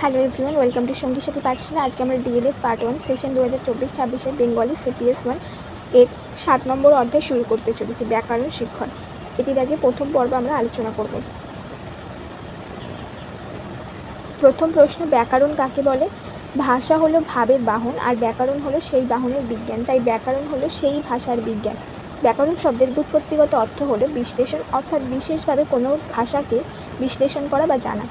Hello everyone welcome to সঙ্গীর সাথে পাঠশালা আজকে আমরা ডিএলএড পার্ট ওয়ান সেশন দু হাজার চব্বিশ ছাব্বিশের বেঙ্গলি সিপিএস ওয়ানের সাত নম্বর অধ্যায় শুরু করতে চলেছি, ব্যাকরণ শিক্ষণ। এটির আজকে প্রথম পর্ব আমরা আলোচনা করব। প্রথম প্রশ্ন, ব্যাকরণ কাকে বলে? ভাষা হলো ভাবের বাহন, আর ব্যাকরণ হলো সেই বাহনের বিজ্ঞান, তাই ব্যাকরণ হলো সেই ভাষার বিজ্ঞান। ব্যাকরণ শব্দের ব্যুৎপত্তিগত অর্থ হলো বিশ্লেষণ, অর্থাৎ বিশেষভাবে কোনো ভাষাকে বিশ্লেষণ করা বা জানা।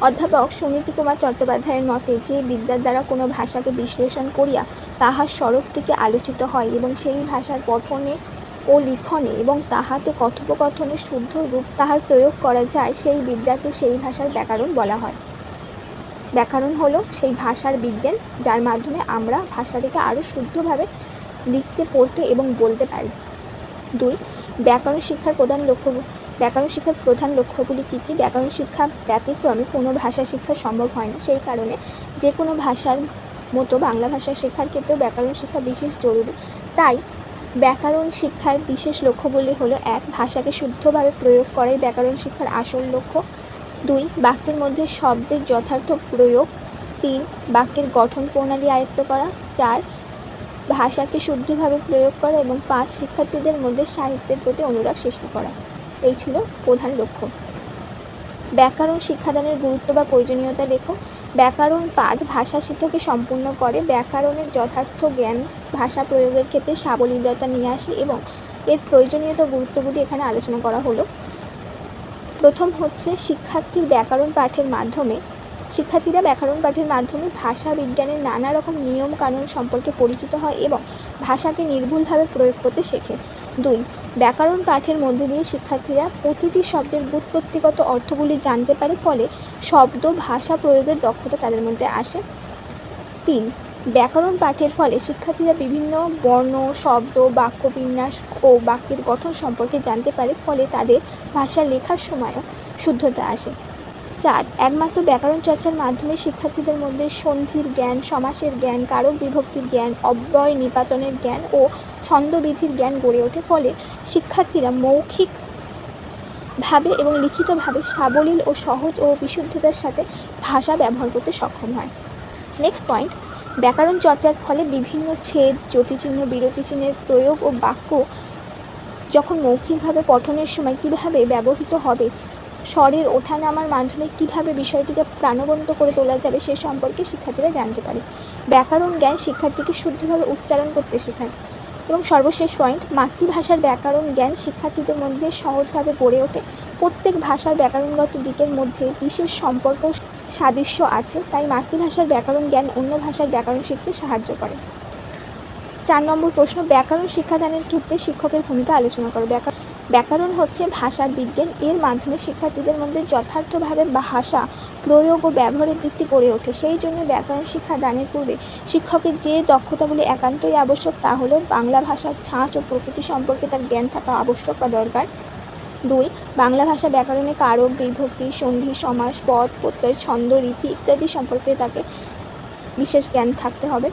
অধ্যাপক সুনীতি কুমার চট্টোপাধ্যায়ের মতে যে বিদ্যার দ্বারা কোনো ভাষাকে বিশ্লেষণ করিয়া তাহার স্বরূপটিকে আলোচিত হয় এবং সেই ভাষার পঠনে ও লিখনে এবং তাহাতে কথোপকথনে শুদ্ধ রূপ তাহার প্রয়োগ করা যায়, সেই বিদ্যাকে সেই ভাষার ব্যাকরণ বলা হয়। ব্যাকরণ হলো সেই ভাষার বিজ্ঞান, যার মাধ্যমে আমরা ভাষাটিকে আরও শুদ্ধভাবে লিখতে, পড়তে এবং বলতে পারি। দুই, ব্যাকরণ শিক্ষার প্রধান লক্ষ্য ব্যাকরণ শিক্ষার প্রধান লক্ষ্যগুলি কী কী? ব্যাকরণ শিক্ষা ব্যতিক্রমে, কোনো ভাষা শিক্ষা সম্ভব হয় না। সেই কারণে যে কোনো ভাষার মতো বাংলা ভাষা শেখার ক্ষেত্রেও ব্যাকরণ শিক্ষা বিশেষ জরুরি। তাই ব্যাকরণ শিক্ষার বিশেষ লক্ষ্যগুলি হলো, এক, ভাষাকে শুদ্ধভাবে প্রয়োগ করাই ব্যাকরণ শিক্ষার আসল লক্ষ্য। দুই, বাক্যের মধ্যে শব্দের যথার্থ প্রয়োগ। তিন, বাক্যের গঠন প্রণালী আয়ত্ত করা। চার ভাষাকে শুদ্ধভাবে প্রয়োগ করা এবং পাঁচ শিক্ষার্থীদের মধ্যে সাহিত্যের প্রতি অনুরাগ সৃষ্টি করা। এই ছিল প্রধান লক্ষ্য। ব্যাকরণ শিক্ষাদানের গুরুত্ব বা প্রয়োজনীয়তা লেখো। ব্যাকরণ পাঠ ভাষা শিক্ষাকে সম্পূর্ণ করে। ব্যাকরণের যথার্থ জ্ঞান ভাষা প্রয়োগের ক্ষেত্রে সাবলীলতা নিয়ে আসে এবং এর প্রয়োজনীয়তা গুরুত্বগুলি এখানে আলোচনা করা হলো। প্রথম হচ্ছে, শিক্ষার্থীর ব্যাকরণ পাঠের মাধ্যমে শিক্ষার্থীরা ব্যাকরণ পাঠের মাধ্যমে ভাষা, বিজ্ঞানের নানা রকম নিয়ম কানুন সম্পর্কে পরিচিত হয় এবং ভাষাকে নির্ভুলভাবে প্রয়োগ করতে শেখে। দুই, ব্যাকরণ পাঠের মধ্যে দিয়ে শিক্ষার্থীরা প্রতিটি শব্দের ব্যুৎপত্তিগত অর্থগুলি জানতে পারে, ফলে শব্দ, ভাষা প্রয়োগের দক্ষতা তাদের মধ্যে আসে। তিন, ব্যাকরণ পাঠের ফলে শিক্ষার্থীরা বিভিন্ন বর্ণ, শব্দ, বাক্যবিন্যাস ও বাক্যের গঠন সম্পর্কে জানতে পারে, ফলে তাদের ভাষা লেখার সময়ও শুদ্ধতা আসে। চার। একমাত্র ব্যাকরণ চর্চার মাধ্যমে শিক্ষার্থীদের মধ্যে সন্ধির জ্ঞান, সমাসের জ্ঞান, কারক বিভক্তির জ্ঞান, অব্যয় নিপাতনের জ্ঞান ও ছন্দবিধির জ্ঞান গড়ে ওঠে। ফলে শিক্ষার্থীরা মৌখিক ভাবে এবং লিখিতভাবে সাবলীল ও সহজ ও বিশুদ্ধতার সাথে ভাষা ব্যবহার করতে সক্ষম হয়। নেক্সট পয়েন্ট ব্যাকরণ চর্চার ফলে বিভিন্ন ছেদ, জ্যোতিচিহ্ন বিরতিচিহ্নের প্রয়োগ ও বাক্য যখন মৌখিকভাবে পঠনের সময় কীভাবে ব্যবহৃত হবে স্বরের ওঠানামার মাধ্যমে কীভাবে বিষয়টিকে প্রাণবন্ত করে তোলা যাবে সে সম্পর্কে শিক্ষার্থীরা জানতে পারে। ব্যাকরণ জ্ঞান শিক্ষার্থীকে শুদ্ধভাবে উচ্চারণ করতে শেখায়। এবং সর্বশেষ পয়েন্ট মাতৃভাষার ব্যাকরণ জ্ঞান শিক্ষার্থীদের মধ্যে সহজভাবে গড়ে ওঠে। প্রত্যেক ভাষার ব্যাকরণগত দিকের মধ্যে বিশেষ সম্পর্ক সাদৃশ্য আছে, তাই মাতৃভাষার ব্যাকরণ জ্ঞান অন্য ভাষার ব্যাকরণ শিখতে সাহায্য করে। চার নম্বর প্রশ্ন, ব্যাকরণ শিক্ষাদানের ক্ষেত্রে শিক্ষকের ভূমিকা আলোচনা করো। ব্যাকরণ ব্যাকরণ হচ্ছে ভাষার বিজ্ঞান। এর মাধ্যমে শিক্ষার্থীদের মধ্যে যথার্থভাবে ভাষা প্রয়োগ ও ব্যবহারের দিকটি গড়ে ওঠে। সেই জন্য ব্যাকরণ শিক্ষা দানের পূর্বে শিক্ষকের যে দক্ষতাগুলি একান্তই আবশ্যক তা হলো বাংলা ভাষার ছাঁচ ও প্রকৃতি সম্পর্কে তার জ্ঞান থাকা আবশ্যক বা দরকার। দুই, বাংলা ভাষা ব্যাকরণে কারক, বিভক্তি, সন্ধি, সমাস, পদ, প্রত্যয়, ছন্দ, রীতি ইত্যাদি সম্পর্কে তাকে বিশেষ জ্ঞান থাকতে হবে।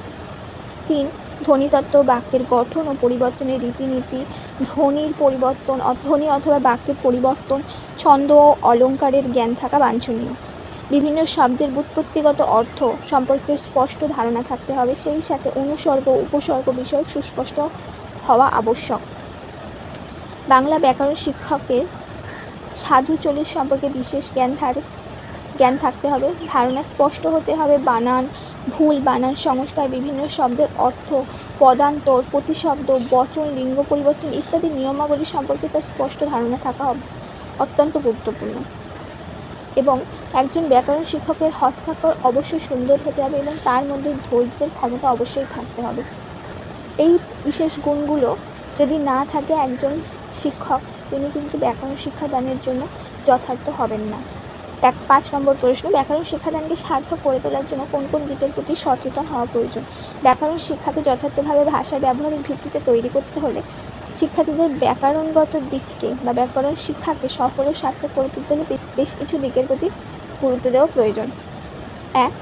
তিন ধ্বনিতত্ত্ব, বাক্যের গঠন ও পরিবর্তনের রীতিনীতি, ধ্বনির পরিবর্তন ধ্বনি অথবা বাক্যের পরিবর্তন, ছন্দ ও অলঙ্কারের জ্ঞান থাকা বাঞ্ছনীয়। বিভিন্ন শব্দের ব্যুৎপত্তিগত অর্থ সম্পর্কে স্পষ্ট ধারণা থাকতে হবে, সেই সাথে অনুসর্গ উপসর্গ বিষয়ক সুস্পষ্ট হওয়া আবশ্যক। বাংলা ব্যাকরণ শিক্ষকের সাধু চলিত সম্পর্কে বিশেষ জ্ঞান ধার জ্ঞান থাকতে হবে, ধারণা স্পষ্ট হতে হবে, বানান ভুল, বানান সংস্কার, বিভিন্ন শব্দের অর্থ, পদান্তর, প্রতিশব্দ, বচন, লিঙ্গ পরিবর্তন ইত্যাদি নিয়মাবলী সম্পর্কে তার স্পষ্ট ধারণা থাকা অত্যন্ত গুরুত্বপূর্ণ। এবং একজন ব্যাকরণ শিক্ষকের হস্তাক্ষর অবশ্যই সুন্দর হতে হবে এবং তার মধ্যে ধৈর্যের ক্ষমতা অবশ্যই থাকতে হবে। এই বিশেষ গুণগুলো যদি না থাকে একজন শিক্ষক, তিনি কিন্তু ব্যাকরণ শিক্ষাদানের জন্য যথার্থ হবেন না। এক পাঁচ নম্বর প্রশ্ন, ব্যাকরণ শিক্ষাদানকে সার্থক করে তোলার জন্য কোন কোন দিকের প্রতি সচেতন হওয়া প্রয়োজন? ব্যাকরণ শিক্ষাকে যথার্থভাবে ভাষা ব্যবহারিক ভিত্তিতে তৈরি করতে হলে শিক্ষার্থীদের ব্যাকরণগত দিককে বা ব্যাকরণ শিক্ষাকে সফল ও সার্থক করে তুলতে হলে বেশ কিছু দিকের প্রতি গুরুত্ব দেওয়া প্রয়োজন। এক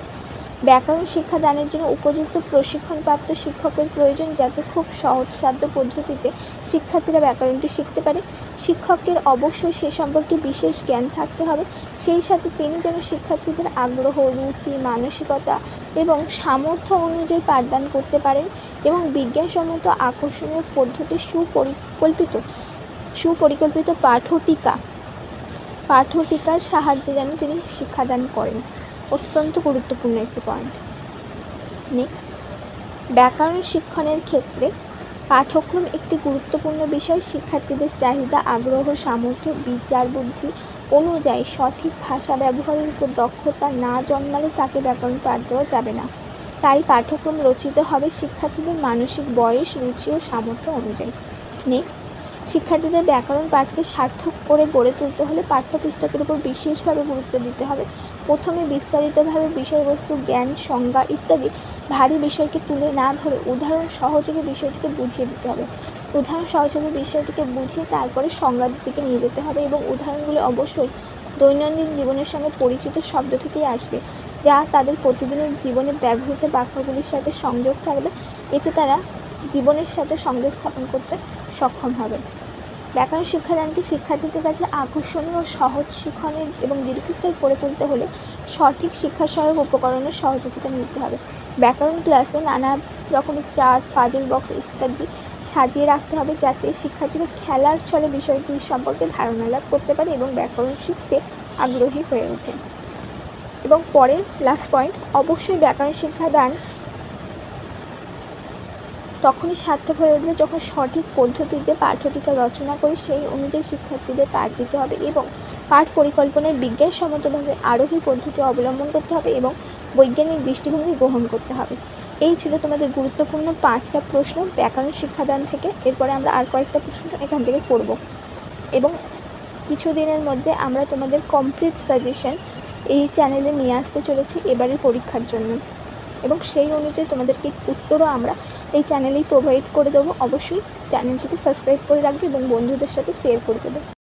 ব্যাকরণ শিক্ষাদানের জন্য উপযুক্ত প্রশিক্ষণপ্রাপ্ত শিক্ষকের প্রয়োজন যাতে খুব সহজসাধ্য পদ্ধতিতে শিক্ষার্থীরা ব্যাকরণটি শিখতে পারে। শিক্ষকের অবশ্যই সে সম্পর্কে বিশেষ জ্ঞান থাকতে হবে। সেই সাথে তিনি যেন শিক্ষার্থীদের আগ্রহ, রুচি, মানসিকতা এবং সামর্থ্য অনুযায়ী পাঠদান করতে পারেন এবং বিজ্ঞানসম্মত আকর্ষণীয় পদ্ধতি সুপরিকল্পিত সুপরিকল্পিত পাঠ্যটিকা পাঠ্যটিকার সাহায্যে যেন তিনি শিক্ষাদান করেন। অত্যন্ত গুরুত্বপূর্ণ একটি পয়েন্ট নেক্সট ব্যাকরণ শিক্ষণের ক্ষেত্রে পাঠ্যক্রম একটি গুরুত্বপূর্ণ বিষয়। শিক্ষার্থীদের চাহিদা, আগ্রহ, সামর্থ্য, বিচার বুদ্ধি অনুযায়ী সঠিক ভাষা ব্যবহারের উপর দক্ষতা না জন্মালে তাকে ব্যাকরণ পাঠ দেওয়া যাবে না। তাই পাঠ্যক্রম রচিত হবে শিক্ষার্থীদের মানসিক বয়স, রুচি ও সামর্থ্য অনুযায়ী। নেক্সট শিক্ষার্থীদের ব্যাকরণ পাঠকে সার্থক করে গড়ে তুলতে হলে পাঠ্যপুস্তকের উপর বিশেষভাবে গুরুত্ব দিতে হবে। প্রথমে বিস্তারিতভাবে বিষয়বস্তু, জ্ঞান, সংজ্ঞা ইত্যাদি ভারী বিষয়কে তুলে না ধরে উদাহরণ সহযোগে বিষয়টিকে বুঝিয়ে দিতে হবে। উদাহরণ সহযোগে বিষয়টিকে বুঝিয়ে তারপরে সংজ্ঞার দিকে নিয়ে যেতে হবে এবং উদাহরণগুলি অবশ্যই দৈনন্দিন জীবনের সঙ্গে পরিচিত শব্দ থেকেই আসবে, যা তাদের প্রতিদিনের জীবনে ব্যবহৃত বাক্যগুলির সাথে সংযোগ থাকবে। এতে তারা জীবনের সাথে সংযোগ স্থাপন করতে সক্ষম হবে। ব্যাকরণ শিক্ষাদানকে শিক্ষার্থীদের কাছে আকর্ষণীয় ও সহজ শিক্ষণের এবং দীর্ঘস্থায়ী করে তুলতে হলে সঠিক শিক্ষা সহায়ক উপকরণের সহযোগিতা নিতে হবে। ব্যাকরণ ক্লাসে নানা রকমের চার্ট, পাজল বক্স ইত্যাদি সাজিয়ে রাখতে হবে যাতে শিক্ষার্থীরা খেলার ছলে বিষয়টি সম্পর্কে ধারণা লাভ করতে পারে এবং ব্যাকরণ শিখতে আগ্রহী হয়ে ওঠে। এবং পরের লাস্ট পয়েন্ট অবশ্যই ব্যাকরণ শিক্ষাদান তখনই সার্থক হয়ে উঠবে যখন সঠিক পদ্ধতিতে পাঠ্যটিকা রচনা করে সেই অনুযায়ী শিক্ষার্থীদের পাঠ দিতে হবে এবং পাঠ পরিকল্পনায় বিজ্ঞানসম্মতভাবে আরোহী পদ্ধতি অবলম্বন করতে হবে এবং বৈজ্ঞানিক দৃষ্টিভঙ্গি গ্রহণ করতে হবে। এই ছিল তোমাদের গুরুত্বপূর্ণ পাঁচটা প্রশ্ন ব্যাকরণ শিক্ষাদান থেকে। এরপরে আমরা আর কয়েকটা প্রশ্ন এখান থেকে করব। এবং কিছুদিনের মধ্যে আমরা তোমাদের কমপ্লিট সাজেশন এই চ্যানেলে নিয়ে আসতে চলেছি এবারের পরীক্ষার জন্য। এবং সেই অনুযায়ী তোমাদেরকে উত্তরও আমরা এই চ্যানেলেই প্রোভাইড করে দেবো। অবশ্যই চ্যানেলটিকে সাবস্ক্রাইব করে রাখবে এবং বন্ধুদের সাথে শেয়ার করে দেবে।